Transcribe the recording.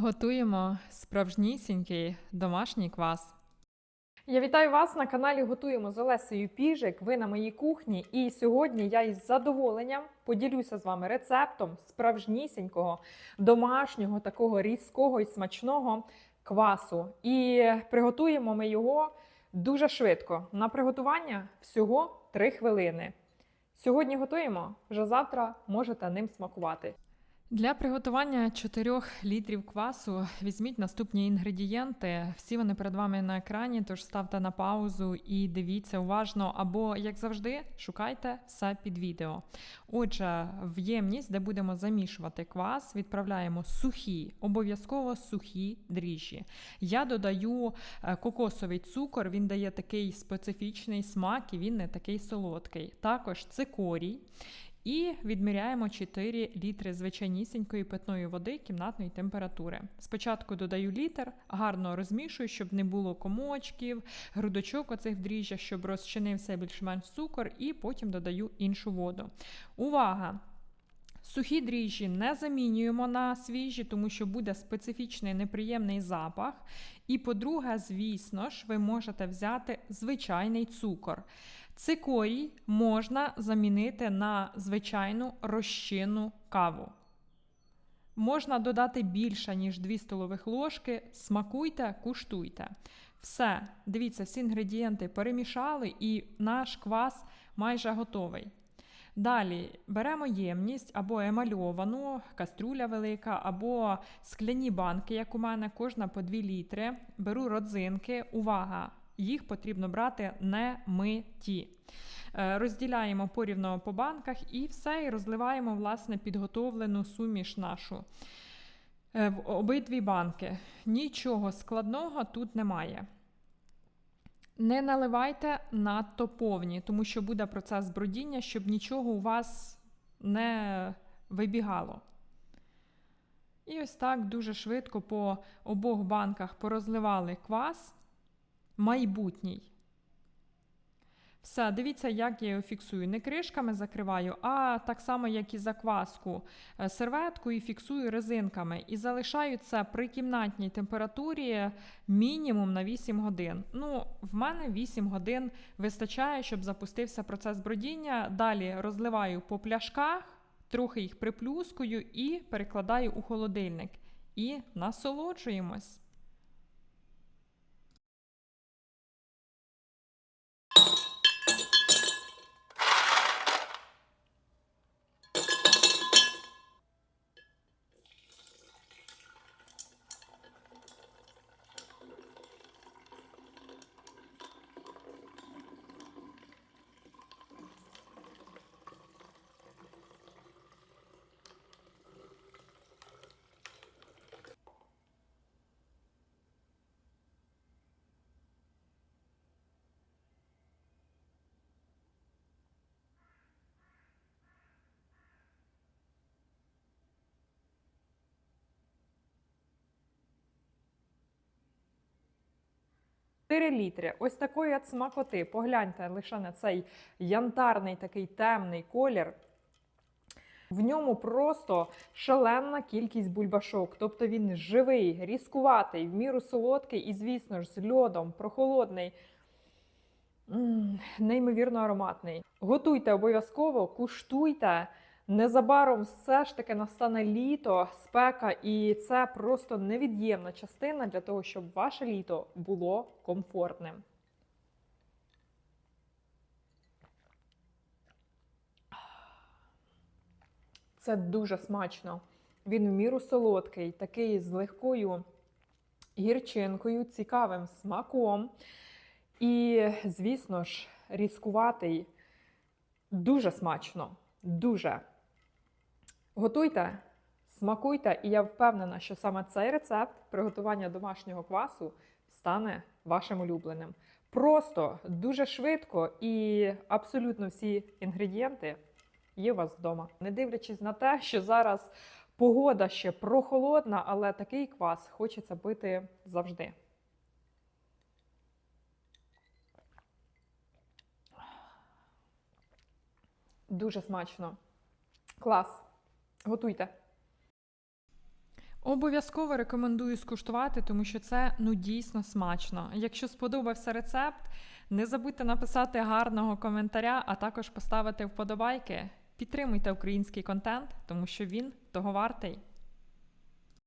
Готуємо справжнісінький домашній квас. Я вітаю вас на каналі Готуємо з Олесею Піжик. Ви на моїй кухні. І сьогодні я із задоволенням поділюся з вами рецептом справжнісінького домашнього такого різкого і смачного квасу. І приготуємо ми його дуже швидко. На приготування всього 3 хвилини. Сьогодні готуємо, вже завтра можете ним смакувати. Для приготування 4 літрів квасу візьміть наступні інгредієнти. Всі вони перед вами на екрані, тож ставте на паузу і дивіться уважно, або, як завжди, шукайте все під відео. Отже, в ємність, де будемо замішувати квас, відправляємо сухі, обов'язково сухі дріжджі. Я додаю е, кокосовий цукор, він дає такий специфічний смак і він не такий солодкий. Також цикорій. І відміряємо 4 літри звичайнісінької питної води кімнатної температури. Спочатку додаю літр, гарно розмішую, щоб не було комочків, грудочок оцих в дріжджах, щоб розчинився більш-менш цукор, і потім додаю іншу воду. Увага! Сухі дріжджі не замінюємо на свіжі, тому що буде специфічний неприємний запах. І, по-друге, звісно ж, ви можете взяти звичайний цукор. Цикорій можна замінити на звичайну розчинну каву. Можна додати більше, ніж 2 столових ложки. Смакуйте, куштуйте. Все, дивіться, всі інгредієнти перемішали, і наш квас майже готовий. Далі беремо ємність або емальовану, каструля велика, або скляні банки, як у мене, кожна по 2 літри. Беру родзинки. Увага! Їх потрібно брати не миті. Е, Розділяємо порівно по банках і все, і розливаємо власне підготовлену суміш нашу е, в обидві банки. Нічого складного тут немає. Не наливайте надто повні, тому що буде процес бродіння, щоб нічого у вас не вибігало. І ось так дуже швидко по обох банках порозливали квас майбутній. Все, дивіться, як я його фіксую. Не кришками закриваю, а так само, як і закваску, е, серветку і фіксую резинками. І залишаю це при кімнатній температурі мінімум на 8 годин. Ну, в мене 8 годин вистачає, щоб запустився процес бродіння. Далі розливаю по пляшках, трохи їх приплюскую і перекладаю у холодильник. І насолоджуємось. Чотири літри. Ось такої от смакоти. Погляньте лише на цей янтарний такий темний колір. В ньому просто шаленна кількість бульбашок. Тобто він живий, різкуватий, в міру солодкий і, звісно ж, з льодом, прохолодний. М, Неймовірно ароматний. Готуйте обов'язково, куштуйте. Незабаром все ж таки настане літо, спека, і це просто невід'ємна частина для того, щоб ваше літо було комфортним. Це дуже смачно. Він в міру солодкий, такий з легкою гірчинкою, цікавим смаком. І, звісно ж, різкуватий дуже смачно. Дуже. Готуйте, смакуйте, і я впевнена, що саме цей рецепт приготування домашнього квасу стане вашим улюбленим. Просто дуже швидко і абсолютно всі інгредієнти є у вас вдома. Не дивлячись на те, що зараз погода ще прохолодна, але такий квас хочеться пити завжди. Дуже смачно. Клас. Готуйте. Обов'язково рекомендую скуштувати, тому що це ну дійсно смачно. Якщо сподобався рецепт, не забудьте написати гарного коментаря, а також поставити вподобайки. Підтримуйте український контент, тому що він того вартий.